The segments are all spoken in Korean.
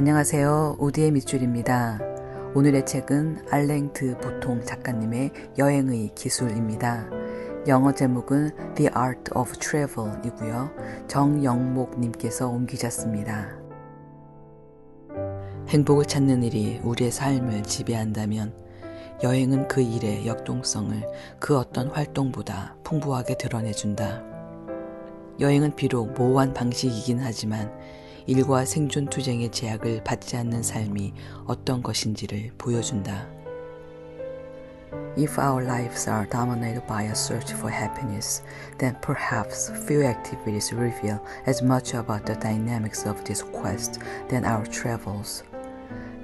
안녕하세요. 우디의 밑줄입니다. 오늘의 책은 알랭드 보통 작가님의 여행의 기술입니다. 영어 제목은 The Art of Travel이고요. 정영목님께서 옮기셨습니다. 행복을 찾는 일이 우리의 삶을 지배한다면 여행은 그 일의 역동성을 그 어떤 활동보다 풍부하게 드러내준다. 여행은 비록 모호한 방식이긴 하지만 일과 생존 투쟁의 제약을 받지 않는 삶이 어떤 것인지를 보여준다. If our lives are dominated by a search for happiness, then perhaps few activities reveal as much about the dynamics of this quest than our travels.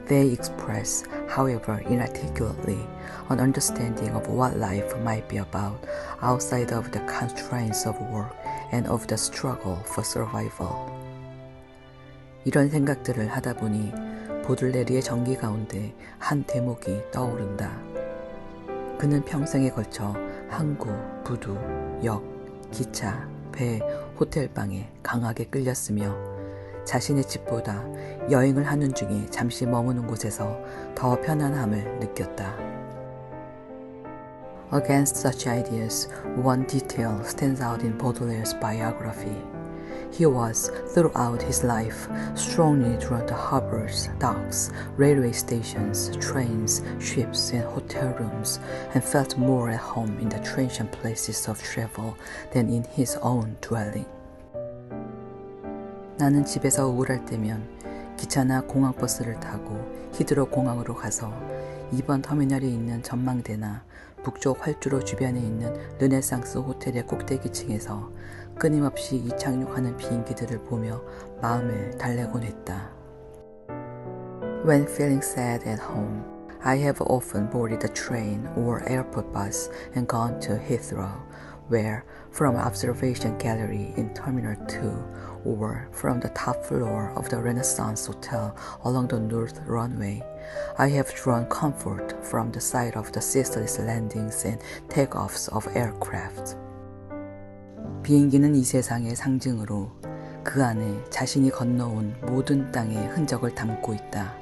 They express, however inarticulately, an understanding of what life might be about outside of the constraints of work and of the struggle for survival. 이런 생각들을 하다 보니 보들레르의 전기 가운데 한 대목이 떠오른다. 그는 평생에 걸쳐 항구, 부두, 역, 기차, 배, 호텔방에 강하게 끌렸으며 자신의 집보다 여행을 하는 중에 잠시 머무는 곳에서 더 편안함을 느꼈다. Against such ideas, one detail stands out in Baudelaire's biography. He was, throughout his life, strongly drawn to harbors, docks, railway stations, trains, ships, and hotel rooms, and felt more at home in the transient places of travel than in his own dwelling. 나는 집에서 우울할 때면 기차나 공항버스를 타고 히드로 공항으로 가서 2번 터미널에 있는 전망대나 북쪽 활주로 주변에 있는 르네상스 호텔의 꼭대기층에서 끊임없이 이착륙하는 비행기들을 보며 마음을 달래곤 했다. When feeling sad at home, I have often boarded a train or airport bus and gone to Heathrow, where, from observation gallery in Terminal 2 or from the top floor of the Renaissance Hotel along the North Runway, I have drawn comfort from the sight of the ceaseless landings and takeoffs of aircraft. 비행기는 이 세상의 상징으로 그 안에 자신이 건너온 모든 땅의 흔적을 담고 있다.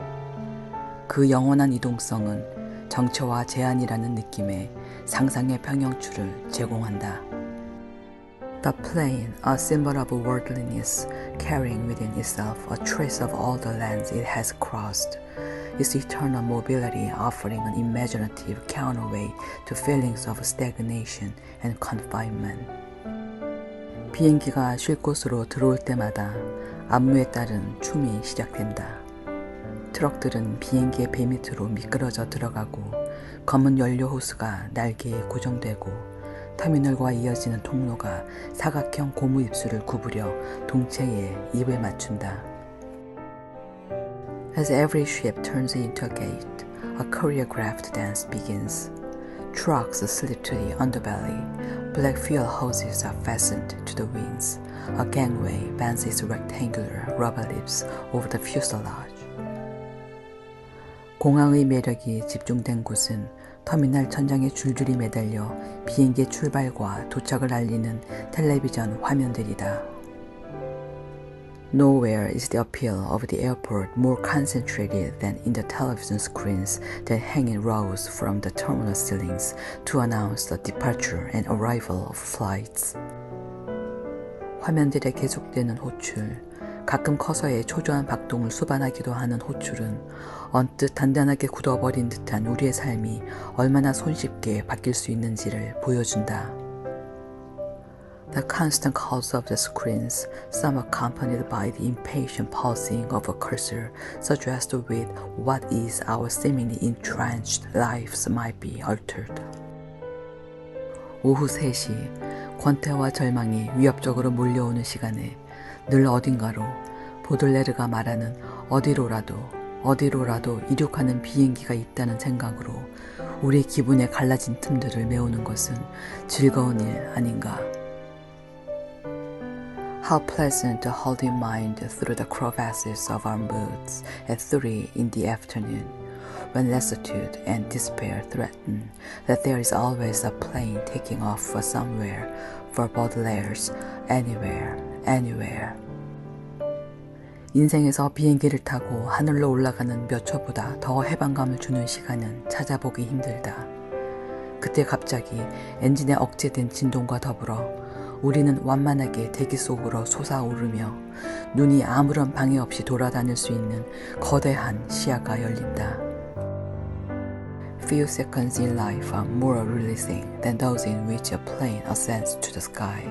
그 영원한 이동성은 정처와 제한이라는 느낌의 상상의 평형추를 제공한다. The plane, a symbol of worldliness, carrying within itself a trace of all the lands it has crossed, its eternal mobility offering an imaginative counterweight to feelings of stagnation and confinement. 비행기가 쉴 곳으로 들어올 때마다 안무에 따른 춤이 시작된다. 트럭들은 비행기의 배 밑으로 미끄러져 들어가고 검은 연료 호스가 날개에 고정되고 터미널과 이어지는 통로가 사각형 고무 입술을 구부려 동체에 입을 맞춘다. As every ship turns into a gate, a choreographed dance begins. Trucks slip to the underbelly. Black fuel hoses are fastened to the wings. A gangway bends its rectangular rubber lips over the fuselage. 공항의 매력이 집중된 곳은 터미널 천장에 줄줄이 매달려 비행기 출발과 도착을 알리는 텔레비전 화면들이다. Nowhere is the appeal of the airport more concentrated than in the television screens that hang in rows from the terminal ceilings to announce the departure and arrival of flights. 화면들에 계속되는 호출, 가끔 커서의 초조한 박동을 수반하기도 하는 호출은 언뜻 단단하게 굳어버린 듯한 우리의 삶이 얼마나 손쉽게 바뀔 수 있는지를 보여준다. The constant calls of the screens, some accompanied by the impatient pulsing of a cursor, suggest with what is our seemingly entrenched lives might be altered. 오후 3시, 권태와 절망이 위협적으로 몰려오는 시간에 늘 어딘가로 보들레르가 말하는 어디로라도 어디로라도 이륙하는 비행기가 있다는 생각으로 우리 기분에 갈라진 틈들을 메우는 것은 즐거운 일 아닌가. How pleasant to hold in mind through the crevasses of our moods at three in the afternoon, when lassitude and despair threaten that there is always a plane taking off for somewhere, for Baudelaire's anywhere, anywhere. 인생에서 비행기를 타고 하늘로 올라가는 몇 초보다 더 해방감을 주는 시간은 찾아보기 힘들다. 그때 갑자기 엔진에 억제된 진동과 더불어 우리는 완만하게 대기 속으로 솟아오르며 눈이 아무런 방해 없이 돌아다닐 수 있는 거대한 시야가 열린다. Few seconds in life are more releasing than those in which a plane ascends to the sky.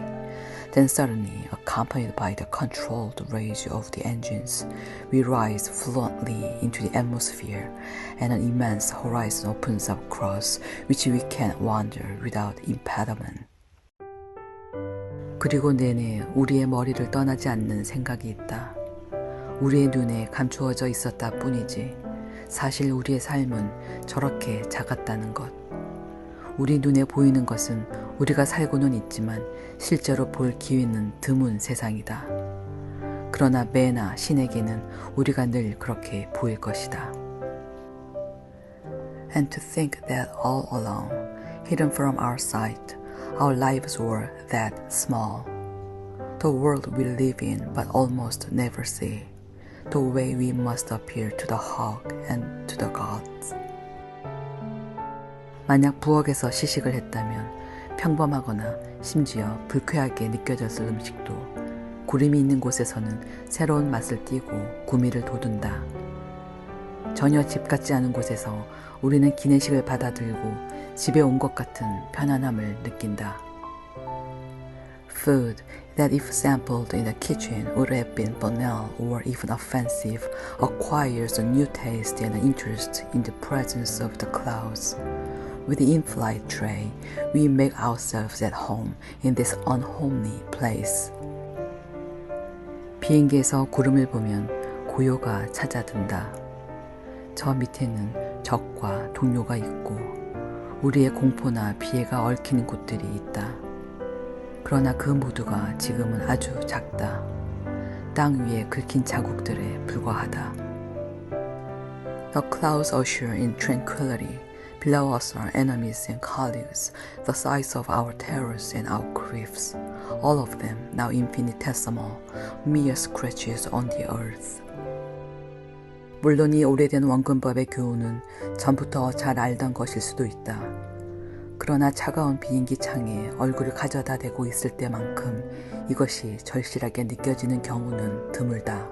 Then suddenly, accompanied by the controlled rage of the engines, we rise fluently into the atmosphere, and an immense horizon opens up across which we can wander without impediment. 그리고 내내 우리의 머리를 떠나지 않는 생각이 있다. 우리의 눈에 감추어져 있었다 뿐이지. 사실 우리의 삶은 저렇게 작았다는 것. 우리 눈에 보이는 것은 우리가 살고는 있지만 실제로 볼 기회는 드문 세상이다. 그러나 매나 신에게는 우리가 늘 그렇게 보일 것이다. And to think that all along, hidden from our sight, our lives were that small. The world we live in but almost never see. The way we must appear to the hawk and to the gods. 만약 부엌에서 시식을 했다면 평범하거나 심지어 불쾌하게 느껴졌을 음식도 구름이 있는 곳에서는 새로운 맛을 띠고 구미를 돋운다. 전혀 집 같지 않은 곳에서 우리는 기내식을 받아들고 집에 온 것 같은 편안함을 느낀다. Food that if sampled in the kitchen would have been banal or even offensive acquires a new taste and interest in the presence of the clouds. With the in-flight tray, we make ourselves at home in this unhomely place. 비행기에서 구름을 보면 고요가 찾아든다. 저 밑에는 적과 동료가 있고 우리의 공포나 비애가 얽히는 곳들이 있다. 그러나 그 모두가 지금은 아주 작다. 땅 위에 긁힌 자국들에 불과하다. The clouds usher in tranquility. Below us are enemies and colleagues, the size of our terrors and our griefs, all of them now infinitesimal, mere scratches on the earth. 물론 이 오래된 원근법의 교훈은 전부터 잘 알던 것일 수도 있다. 그러나 차가운 비행기 창에 얼굴을 가져다 대고 있을 때만큼 이것이 절실하게 느껴지는 경우는 드물다.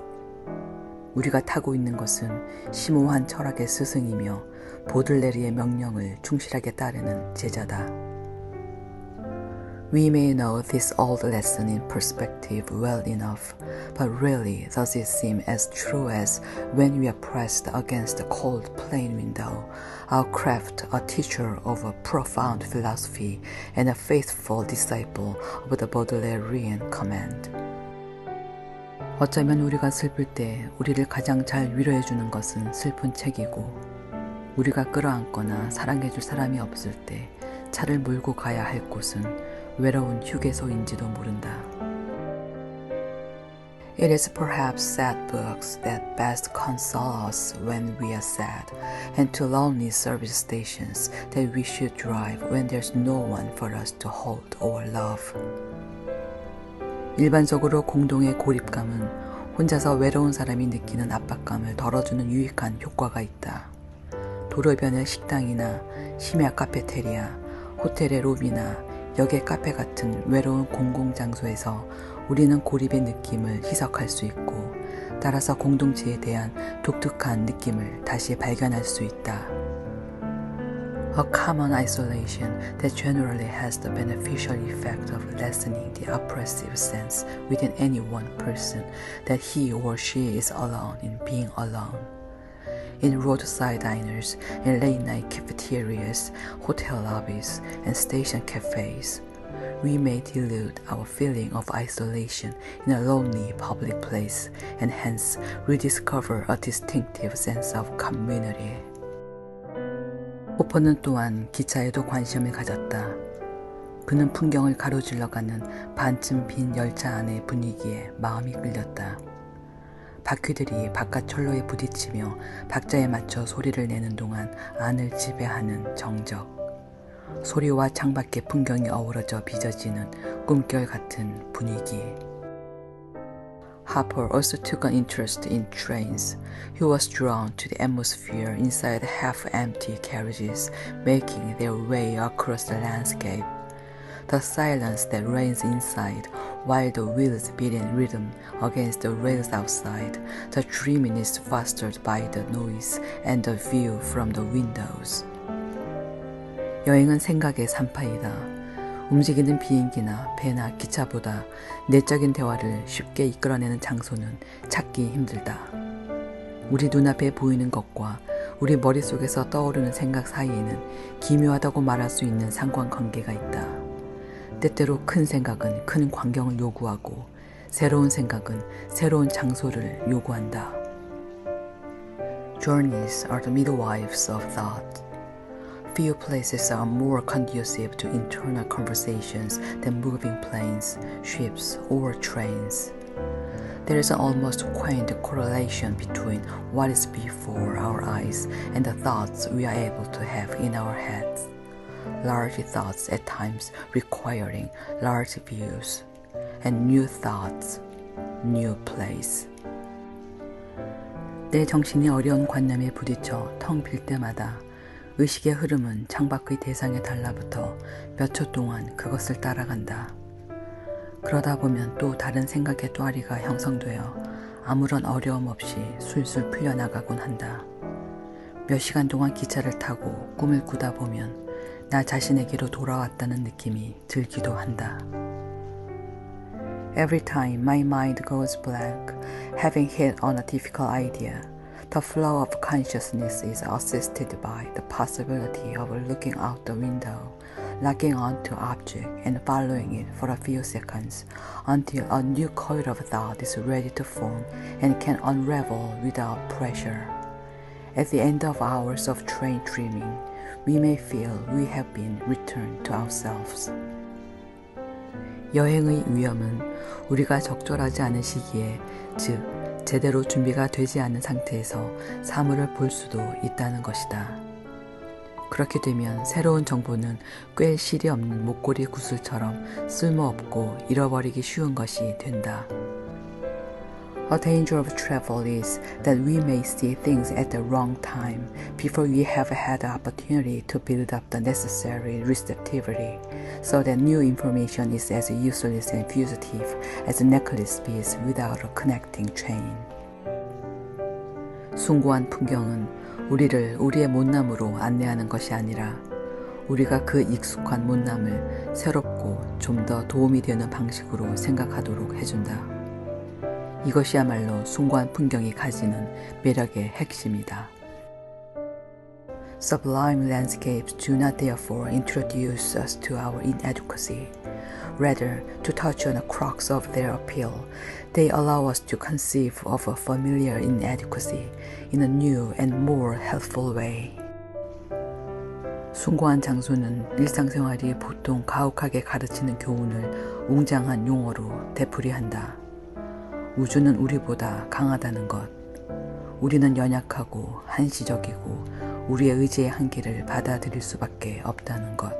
우리가 타고 있는 것은 심오한 철학의 스승이며 보들레르의 명령을 충실하게 따르는 제자다. We may know this old lesson in perspective well enough, but really does it seem as true as when we are pressed against a cold plane window, our craft a teacher of a profound philosophy and a faithful disciple of the Baudelairean command. 어쩌면 우리가 슬플 때 우리를 가장 잘 위로해 주는 것은 슬픈 책이고 우리가 끌어안거나 사랑해줄 사람이 없을 때 차를 몰고 가야 할 곳은 외로운 휴게소인지도 모른다. It is perhaps sad books that best console us when we are sad, and to lonely service stations that we should drive when there's no one for us to hold or love. 일반적으로 공동의 고립감은 혼자서 외로운 사람이 느끼는 압박감을 덜어주는 유익한 효과가 있다. 도로변의 식당이나 심야 카페테리아, 호텔의 로비나 역의 카페 같은 외로운 공공장소에서 우리는 고립의 느낌을 희석할 수 있고 따라서 공동체에 대한 독특한 느낌을 다시 발견할 수 있다. A common isolation that generally has the beneficial effect of lessening the oppressive sense within any one person that he or she is alone in being alone. In roadside diners, in late night cafeterias, hotel lobbies, and station cafes, we may delude our feeling of isolation in a lonely public place and hence rediscover a distinctive sense of community. 호퍼는 또한 기차에도 관심을 가졌다. 그는 풍경을 가로질러가는 반쯤 빈 열차 안의 분위기에 마음이 끌렸다. 바퀴들이 바깥 철로에 부딪히며 박자에 맞춰 소리를 내는 동안 안을 지배하는 정적. 소리와 창밖의 풍경이 어우러져 빚어지는 꿈결 같은 분위기. Harper also took an interest in trains. He was drawn to the atmosphere inside the half empty carriages making their way across the landscape. The silence that reigns inside while the wheels beat in rhythm against the rails outside, the dreaminess fostered by the noise and the view from the windows. 여행은 생각의 산파이다. 움직이는 비행기나 배나 기차보다 내적인 대화를 쉽게 이끌어내는 장소는 찾기 힘들다. 우리 눈앞에 보이는 것과 우리 머릿속에서 떠오르는 생각 사이에는 기묘하다고 말할 수 있는 상관관계가 있다. 때때로 큰 생각은 큰 광경을 요구하고 새로운 생각은 새로운 장소를 요구한다. Journeys are the midwives of thought. Few places are more conducive to internal conversations than moving planes, ships, or trains. There is an almost quaint correlation between what is before our eyes and the thoughts we are able to have in our heads. Large thoughts at times requiring large views, and new thoughts, new place. 내 정신이 어려운 관념에 부딪혀 텅 빌 때마다 의식의 흐름은 창밖의 대상에 달라붙어 몇 초 동안 그것을 따라간다. 그러다 보면 또 다른 생각의 또아리가 형성되어 아무런 어려움 없이 술술 풀려나가곤 한다. 몇 시간 동안 기차를 타고 꿈을 꾸다 보면 나 자신에게로 돌아왔다는 느낌이 들기도 한다. Every time my mind goes blank, having hit on a difficult idea, the flow of consciousness is assisted by the possibility of looking out the window, locking onto object and following it for a few seconds until a new coil of thought is ready to form and can unravel without pressure. At the end of hours of train dreaming, we may feel we have been returned to ourselves. 여행의 위험은 우리가 적절하지 않은 시기에, 즉, 제대로 준비가 되지 않은 상태에서 사물을 볼 수도 있다는 것이다. 그렇게 되면 새로운 정보는 꽤 실이 없는 목걸이 구슬처럼 쓸모없고 잃어버리기 쉬운 것이 된다. A danger of travel is that we may see things at the wrong time before we have had the opportunity to build up the necessary receptivity, so that new information is as useless and fugitive as a necklace piece without a connecting chain. 숭고한 풍경은 우리를 우리의 못남으로 안내하는 것이 아니라 우리가 그 익숙한 못남을 새롭고 좀 더 도움이 되는 방식으로 생각하도록 해준다. 이것이야말로 숭고한 풍경이 가지는 매력의 핵심이다. Sublime landscapes do not therefore introduce us to our inadequacy. Rather, to touch on the crux of their appeal, they allow us to conceive of a familiar inadequacy in a new and more helpful way. 숭고한 장소는 일상생활이 보통 가혹하게 가르치는 교훈을 웅장한 용어로 되풀이한다. 우주는 우리보다 강하다는 것. 우리는 연약하고 한시적이고 우리의 의지의 한계를 받아들일 수밖에 없다는 것.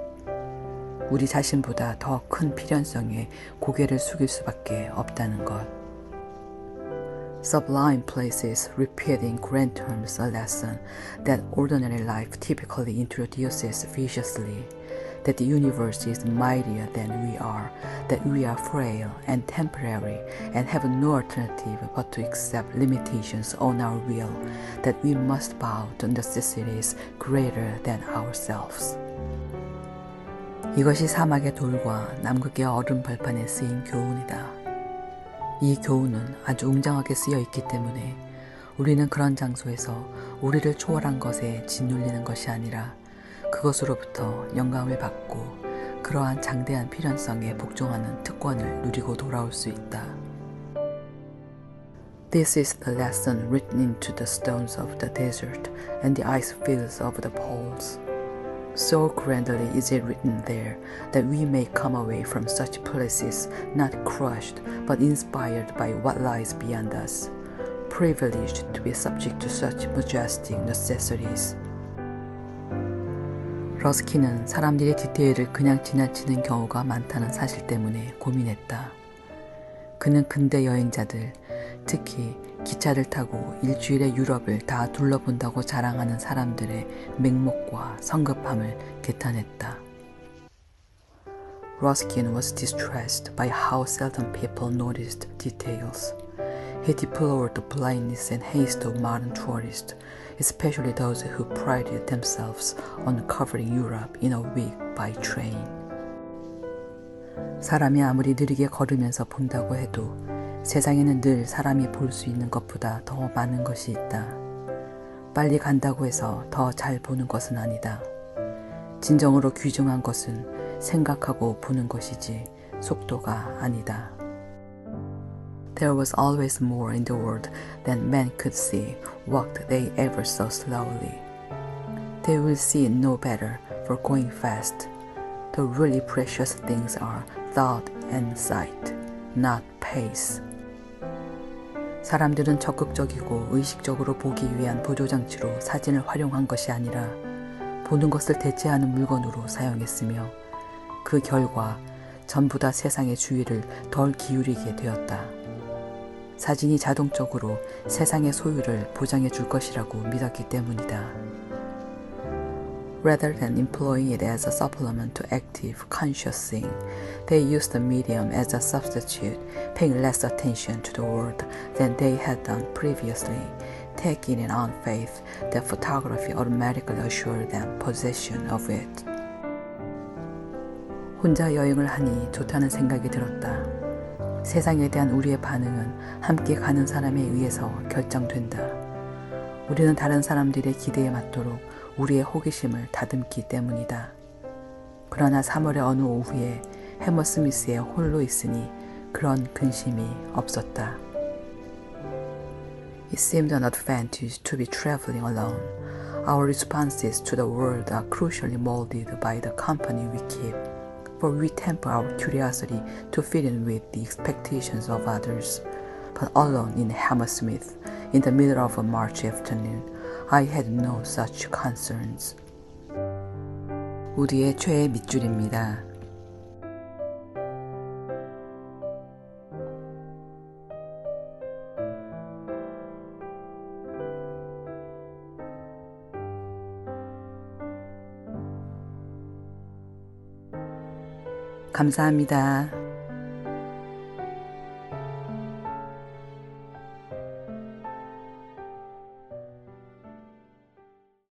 우리 자신보다 더 큰 필연성에 고개를 숙일 수밖에 없다는 것. Sublime places repeat in grand terms a lesson that ordinary life typically introduces viciously that the universe is mightier than we are, that we are frail and temporary and have no alternative but to accept limitations on our will, that we must bow to necessities greater than ourselves. 이것이 사막의 돌과 남극의 얼음 벌판에 쓰인 교훈이다. 이 교훈은 아주 웅장하게 쓰여 있기 때문에 우리는 그런 장소에서 우리를 초월한 것에 짓눌리는 것이 아니라 그것으로부터 영감을 받고 그러한 장대한 필연성에 복종하는 특권을 누리고 돌아올 수 있다. This is the lesson written into the stones of the desert and the ice fields of the poles. So grandly is it written there that we may come away from such places not crushed but inspired by what lies beyond us, privileged to be subject to such majestic necessities. 러스키는 사람들이 디테일을 그냥 지나치는 경우가 많다는 사실 때문에 고민했다. 그는 근대 여행자들, 특히 기차를 타고 일주일에 유럽을 다 둘러본다고 자랑하는 사람들의 맹목과 성급함을 개탄했다. Ruskin was distressed by how seldom people noticed details. He deplored the blindness and haste of modern tourists, especially those who prided themselves on covering Europe in a week by train. 사람이 아무리 느리게 걸으면서 본다고 해도 세상에는 늘 사람이 볼 수 있는 것보다 더 많은 것이 있다. 빨리 간다고 해서 더 잘 보는 것은 아니다. 진정으로 귀중한 것은 생각하고 보는 것이지 속도가 아니다. There was always more in the world than men could see, walked they ever so slowly. They will see no better for going fast. The really precious things are thought and sight, not pace. 사람들은 적극적이고 의식적으로 보기 위한 보조장치로 사진을 활용한 것이 아니라 보는 것을 대체하는 물건으로 사용했으며 그 결과 전부 다 세상의 주의를 덜 기울이게 되었다. 사진이 자동적으로 세상의 소유를 보장해 줄 것이라고 믿었기 때문이다. Rather than employing it as a supplement to active, conscious seeing, they used the medium as a substitute, paying less attention to the world than they had done previously, taking it on faith that photography automatically assured them possession of it. 혼자 여행을 하니 좋다는 생각이 들었다. 세상에 대한 우리의 반응은 함께 가는 사람에 의해서 결정된다. 우리는 다른 사람들의 기대에 맞도록 우리의 호기심을 다듬기 때문이다. 그러나 3월의 어느 오후에 해머 스미스의 홀로 있으니 그런 근심이 없었다. It seemed an advantage to be traveling alone. Our responses to the world are crucially molded by the company we keep, for we temper our curiosity to fit in with the expectations of others. But alone in Hammersmith, in the middle of a March afternoon, I had no such concerns. 우리의 최애 밑줄입니다. 감사합니다.